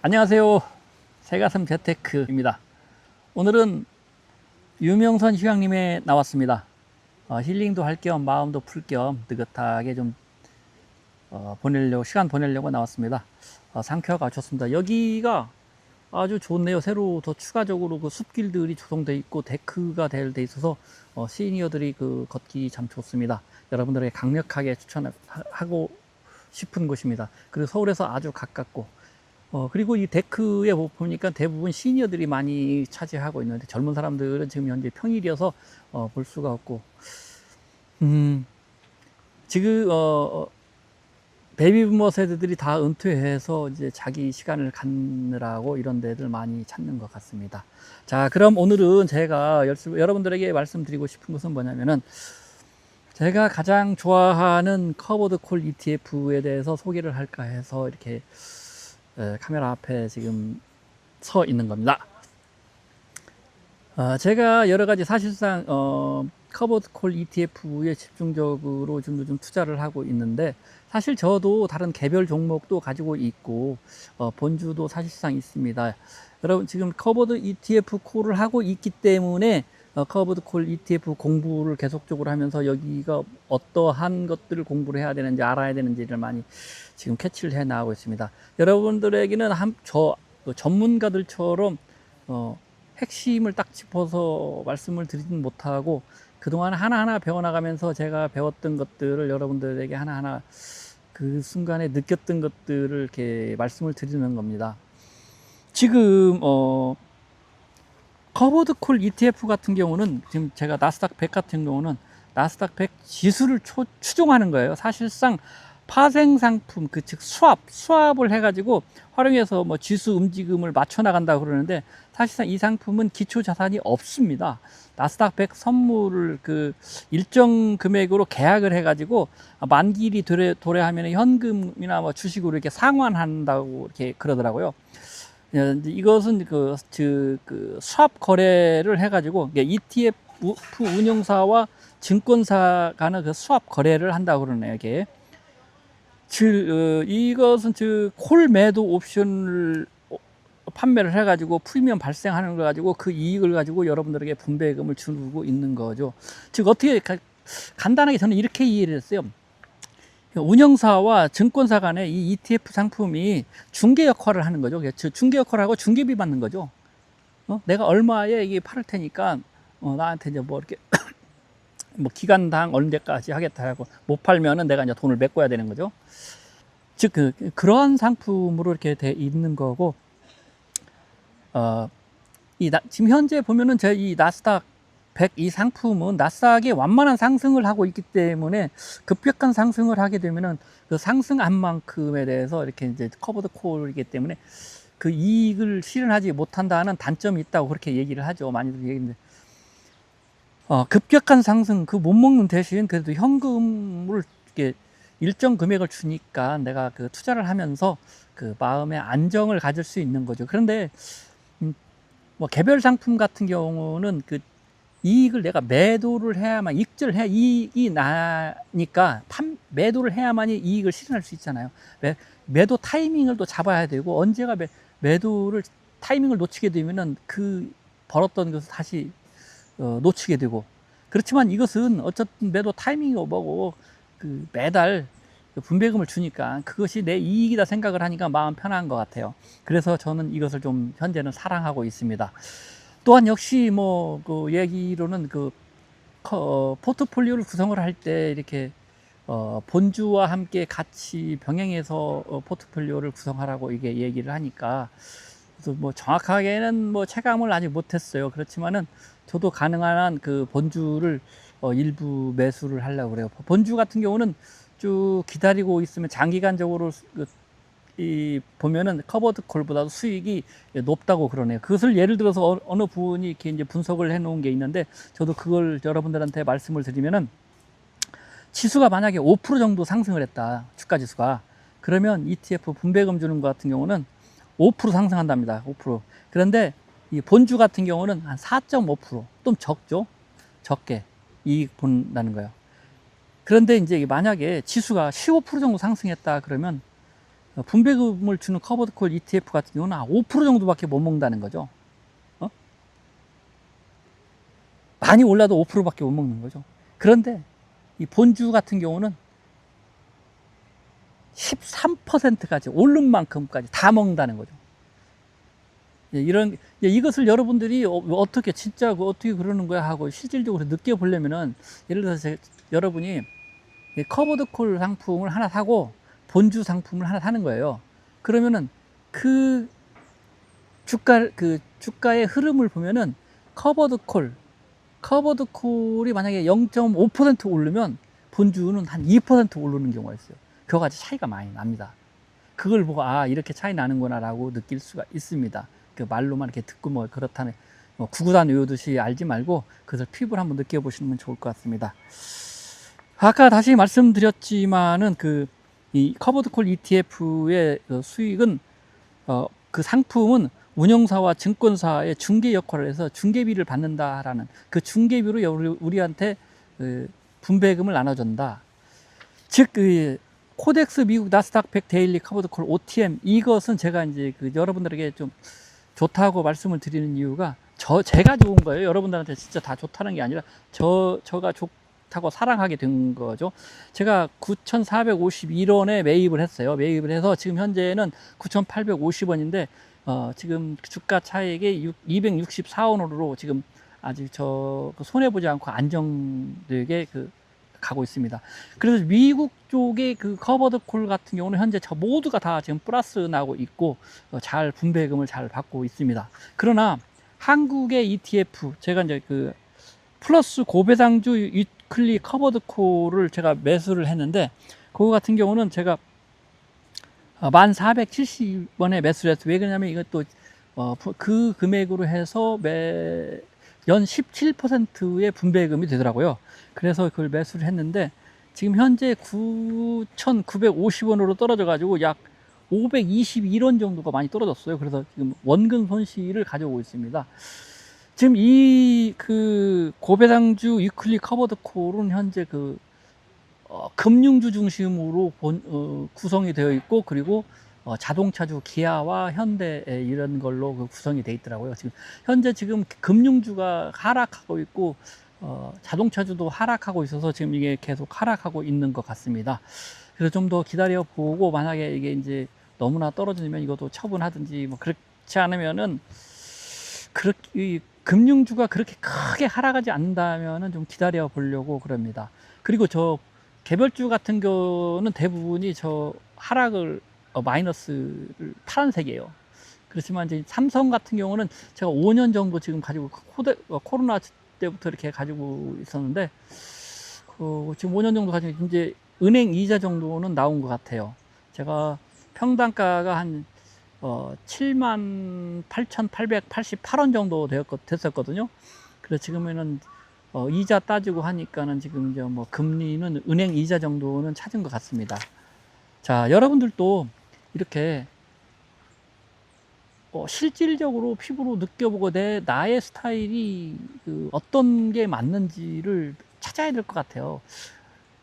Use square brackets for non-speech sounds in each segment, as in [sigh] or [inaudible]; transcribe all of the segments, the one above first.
안녕하세요. 새가슴 재테크입니다. 오늘은 유명선 휴양림에 나왔습니다. 어, 힐링도 할 겸 마음도 풀 겸 느긋하게 좀 어, 보내려고 시간 보내려고 나왔습니다. 어, 상쾌하고 좋습니다. 여기가 아주 좋네요. 새로 더 추가적으로 그 숲길들이 조성돼 있고 데크가 될돼 있어서 어, 시니어들이 그 걷기 참 좋습니다. 여러분들에게 강력하게 추천하고 싶은 곳입니다. 그리고 서울에서 아주 가깝고 어, 그리고 이 데크에 보- 보니까 대부분 시니어들이 많이 차지하고 있는데 젊은 사람들은 지금 현재 평일이어서 어, 볼 수가 없고 음, 지금 어, 어, 베이비부머 세대들이 다 은퇴해서 이제 자기 시간을 갖느라고 이런 데들 많이 찾는 것 같습니다. 자, 그럼 오늘은 제가 여러분들에게 말씀드리고 싶은 것은 뭐냐면은 제가 가장 좋아하는 커버드 콜 ETF에 대해서 소개를 할까 해서 이렇게 에, 카메라 앞에 지금 서 있는 겁니다. 어, 제가 여러 가지 사실상 어, 커버드 콜 ETF에 집중적으로 좀 요즘 투자를 하고 있는데 사실 저도 다른 개별 종목도 가지고 있고 어, 본주도 사실상 있습니다. 여러분 지금 커버드 ETF 콜을 하고 있기 때문에 어, 커버드 콜 ETF 공부를 계속적으로 하면서 여기가 어떠한 것들을 공부를 해야 되는지 알아야 되는지를 많이 지금 캐치를 해 나가고 있습니다. 여러분들에게는 한, 저그 전문가들처럼 어, 핵심을 딱 짚어서 말씀을 드리진 못하고 그동안 하나하나 배워나가면서 제가 배웠던 것들을 여러분들에게 하나하나 그 순간에 느꼈던 것들을 이렇게 말씀을 드리는 겁니다. 지금 어 커버드 콜 ETF 같은 경우는 지금 제가 나스닥 100 같은 경우는 나스닥 100 지수를 초- 추종하는 거예요. 사실상 파생 상품 그 즉 수합 수합을 해가지고 활용해서 뭐 지수 움직임을 맞춰 나간다 그러는데 사실상 이 상품은 기초 자산이 없습니다. 나스닥 100 선물을 그 일정 금액으로 계약을 해가지고 만기일이 도래, 도래하면 현금이나 뭐 주식으로 이렇게 상환한다고 이렇게 그러더라고요. 예, 이것은 그, 그, 그 수합 거래를 해가지고 ETF 운용사와 증권사 간의 그 수합 거래를 한다고 그러네요. 이게. 즉, 어, 이것은 즉 콜 매도 옵션을 어, 판매를 해가지고 프리미엄 발생하는 걸 가지고 그 이익을 가지고 여러분들에게 분배금을 주고 있는 거죠. 즉 어떻게 가- 간단하게 저는 이렇게 이해를 했어요. 운영사와 증권사 간의 이 ETF 상품이 중개 역할을 하는 거죠. 즉 중개 역할을 하고 중개비 받는 거죠. 어? 내가 얼마에 이게 팔을 테니까 어, 나한테 이제 뭐 이렇게 [coughs] 뭐 기간당 언제까지 하겠다 하고 못 팔면은 내가 이제 돈을 메꿔야 되는 거죠. 즉 그, 그러한 상품으로 이렇게 돼 있는 거고 어, 이 나, 지금 현재 보면은 제 이 나스닥 100 이 상품은 나스닥이 완만한 상승을 하고 있기 때문에 급격한 상승을 하게 되면은 그 상승한 만큼에 대해서 이렇게 이제 커버드 콜이기 때문에 그 이익을 실현하지 못한다는 단점이 있다고 그렇게 얘기를 하죠. 많이들 얘기인데. 어, 급격한 상승 그 못 먹는 대신 그래도 현금을 이렇게 일정 금액을 주니까 내가 그 투자를 하면서 그 마음의 안정을 가질 수 있는 거죠. 그런데 음, 뭐 개별 상품 같은 경우는 그 이익을 내가 매도를 해야만 익절 해 이익이 나니까 판 매도를 해야만이 이익을 실현할 수 있잖아요. 매, 매도 타이밍을 또 잡아야 되고 언제가 매, 매도를 타이밍을 놓치게 되면은 그 벌었던 것을 다시 어, 놓치게 되고 그렇지만 이것은 어쨌든 매도 타이밍이 뭐고 그 매달 그 분배금을 주니까 그것이 내 이익이다 생각을 하니까 마음 편한 것 같아요. 그래서 저는 이것을 좀 현재는 사랑하고 있습니다. 또한 역시 뭐 그 얘기로는 그 커- 어, 포트폴리오를 구성을 할 때 이렇게 어, 본주와 함께 같이 병행해서 어, 포트폴리오를 구성하라고 이게 얘기를 하니까 그래서 뭐 정확하게는 뭐 체감을 아직 못했어요. 그렇지만은 저도 가능한 한 그 본주를 어, 일부 매수를 하려고 그래요. 본주 같은 경우는 쭉 기다리고 있으면 장기간적으로 그, 이 보면은 커버드 콜보다도 수익이 높다고 그러네요. 그것을 예를 들어서 어- 어느 분이 이렇게 이제 분석을 해 놓은 게 있는데 저도 그걸 여러분들한테 말씀을 드리면은 지수가 만약에 5% 정도 상승을 했다. 주가 지수가. 그러면 ETF 분배금 주는 것 같은 경우는 5% 상승한답니다. 5%. 그런데 이 본주 같은 경우는 한 4.5%좀 적죠. 적게 이익 본다는 거예요. 그런데 이제 만약에 지수가 15% 정도 상승했다 그러면 어, 분배금을 주는 커버드콜 ETF 같은 경우는 한5% 정도밖에 못 먹는다는 거죠. 어? 많이 올라도 5%밖에 못 먹는 거죠. 그런데 이 본주 같은 경우는 13%까지 오른 만큼까지 다 먹는다는 거죠. 예, 이런 예, 이것을 여러분들이 어, 떻게 진짜 그 어떻게 그러는 거야 하고 실질적으로 느껴보려면은 예를 들어서 제- 여러분이 이 커버드 콜 상품을 하나 사고 본주 상품을 하나 사는 거예요. 그러면은 그 주가 그 주가의 흐름을 보면은 커버드 콜 커버드 콜이 만약에 0.5% 오르면 본주는 한 2% 오르는 경우가 있어요. 그거 가지 차이가 많이 납니다. 그걸 보고 아 이렇게 차이 나는구나라고 느낄 수가 있습니다. 그 말로만 이렇게 듣고 뭐 그렇다는 뭐 구구단 외우듯이 알지 말고 그것을 피부를 한번 느껴보시면 좋을 것 같습니다. 아까 다시 말씀드렸지만은 그 이 커버드콜 ETF의 수익은 어, 그 상품은 운영사와 증권사의 중개 역할을 해서 중개비를 받는다라는 그 중개비로 우리- 우리한테 그 분배금을 나눠준다. 즉, 그 코덱스 미국 나스닥 100 데일리 커버드콜 OTM 이것은 제가 이제 그 여러분들에게 좀 좋다고 말씀을 드리는 이유가 저 제가 좋은 거예요. 여러분들한테 진짜 다 좋다는 게 아니라 저 저가 좋 다고 사랑하게 된 거죠. 제가 9,451원에 매입을 했어요. 매입을 해서 지금 현재는 9,850원인데 어, 지금 주가 차익이 264원으로 지금 아직 저그 손해 보지 않고 안정되게 그 가고 있습니다. 그래서 미국 쪽의 그 커버드 콜 같은 경우는 현재 저 모두가 다 지금 플러스 나고 있고 어, 잘 분배금을 잘 받고 있습니다. 그러나 한국의 ETF 제가 이제 그 플러스 고배당주 위클리 커버드 콜을 제가 매수를 했는데 그거 같은 경우는 제가 어, 1,470원에 매수를 했어요. 왜 그러냐면 이것도 어, 부- 그 금액으로 해서 매, 연 17%의 분배금이 되더라고요. 그래서 그걸 매수를 했는데 지금 현재 9,950원으로 떨어져 가지고 약 521원 정도가 많이 떨어졌어요. 그래서 지금 원금 손실을 가져오고 있습니다. 지금 이 그 고배당주 위클리 커버드 콜은 현재 그 어, 금융주 중심으로 본, 어, 구성이 되어 있고 그리고 어, 자동차주 기아와 현대 이런 걸로 그 구성이 되어 있더라고요. 지금 현재 지금 금융주가 하락하고 있고 어, 자동차주도 하락하고 있어서 지금 이게 계속 하락하고 있는 것 같습니다. 그래서 좀 더 기다려 보고 만약에 이게 이제 너무나 떨어지면 이것도 처분하든지 뭐 그렇지 않으면은 그렇게 이 금융주가 그렇게 크게 하락하지 않는다면은 좀 기다려 보려고 그럽니다. 그리고 저 개별주 같은 경우는 대부분이 저 하락을 어, 마이너스를 파란색이에요. 그렇지만 이제 삼성 같은 경우는 제가 5년 정도 지금 가지고 그 코데, 어, 코로나 때부터 이렇게 가지고 있었는데 그 지금 5년 정도 가지고 이제 은행 이자 정도는 나온 것 같아요. 제가 평당가가 한 어, 7만 8,888원 정도 되었, 됐었거든요. 그래서 지금에는 어, 이자 따지고 하니까는 지금 이제 뭐 금리는 은행 이자 정도는 찾은 것 같습니다. 자, 여러분들도 이렇게 어, 실질적으로 피부로 느껴보고 내 나의 스타일이 그 어떤 게 맞는지를 찾아야 될 것 같아요.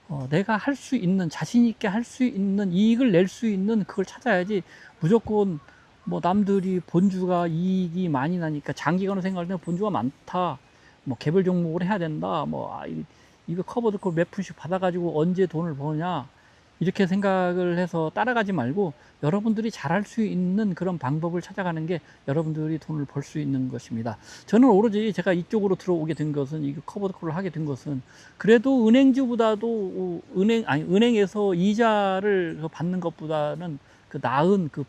어, 내가 할 수 있는 자신 있게 할 수 있는 이익을 낼 수 있는 그걸 찾아야지 무조건 뭐 남들이 본주가 이익이 많이 나니까 장기간으로 생각할 때는 본주가 많다. 뭐 개별 종목을 해야 된다. 뭐 아, 이- 이거 커버드 콜몇 푼씩 받아가지고 언제 돈을 버냐. 이렇게 생각을 해서 따라가지 말고 여러분들이 잘할 수 있는 그런 방법을 찾아가는 게 여러분들이 돈을 벌 수 있는 것입니다. 저는 오로지 제가 이쪽으로 들어오게 된 것은 이 커버드 콜을 하게 된 것은 그래도 은행주보다도 어, 은행 아니 은행에서 이자를 받는 것보다는 그 나은 그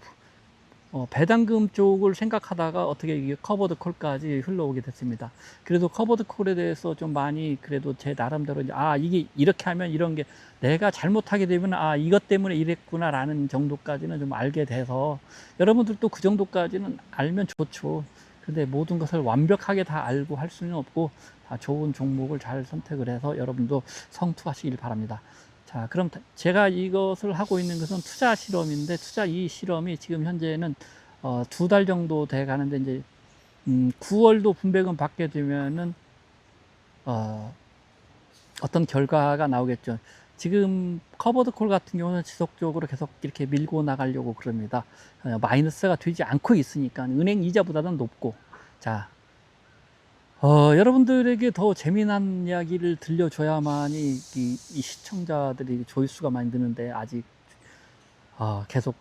어, 배당금 쪽을 생각하다가 어떻게 이게 커버드 콜까지 흘러오게 됐습니다. 그래도 커버드 콜에 대해서 좀 많이 그래도 제 나름대로 이제 아 이게 이렇게 하면 이런 게 내가 잘못하게 되면 아 이것 때문에 이랬구나라는 정도까지는 좀 알게 돼서 여러분들도 그 정도까지는 알면 좋죠. 근데 모든 것을 완벽하게 다 알고 할 수는 없고 다 좋은 종목을 잘 선택을 해서 여러분도 성투하시길 바랍니다. 자, 그럼 다- 제가 이것을 하고 있는 것은 투자 실험인데 투자 이 실험이 지금 현재는 어, 두 달 정도 돼 가는데 이제 음, 9월도 분배금 받게 되면은 어, 어떤 결과가 나오겠죠. 지금 커버드 콜 같은 경우는 지속적으로 계속 이렇게 밀고 나가려고 그럽니다. 어, 마이너스가 되지 않고 있으니까 은행 이자보다는 높고 자 어, 여러분들에게 더 재미난 이야기를 들려줘야만이 이, 이 시청자들이 조회수가 많이 느는데 아직 어, 계속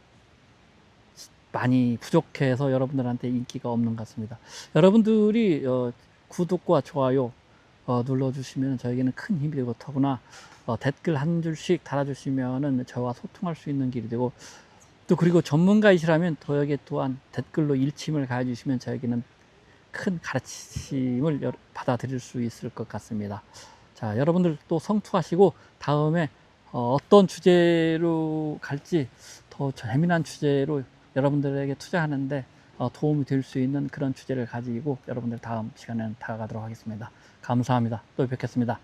많이 부족해서 여러분들한테 인기가 없는 것 같습니다. 여러분들이 어, 구독과 좋아요 어, 눌러주시면 저에게는 큰 힘이 되고 더구나 어, 댓글 한 줄씩 달아주시면은 저와 소통할 수 있는 길이 되고 또 그리고 전문가이시라면 저에게 또한 댓글로 일침을 가해주시면 저에게는 큰 가르침을 여- 받아들일 수 있을 것 같습니다. 자, 여러분들 또 성투하시고 다음에 어, 어떤 주제로 갈지 더 재미난 주제로 여러분들에게 투자하는데 어, 도움이 될 수 있는 그런 주제를 가지고 여러분들 다음 시간에는 다가가도록 하겠습니다. 감사합니다. 또 뵙겠습니다.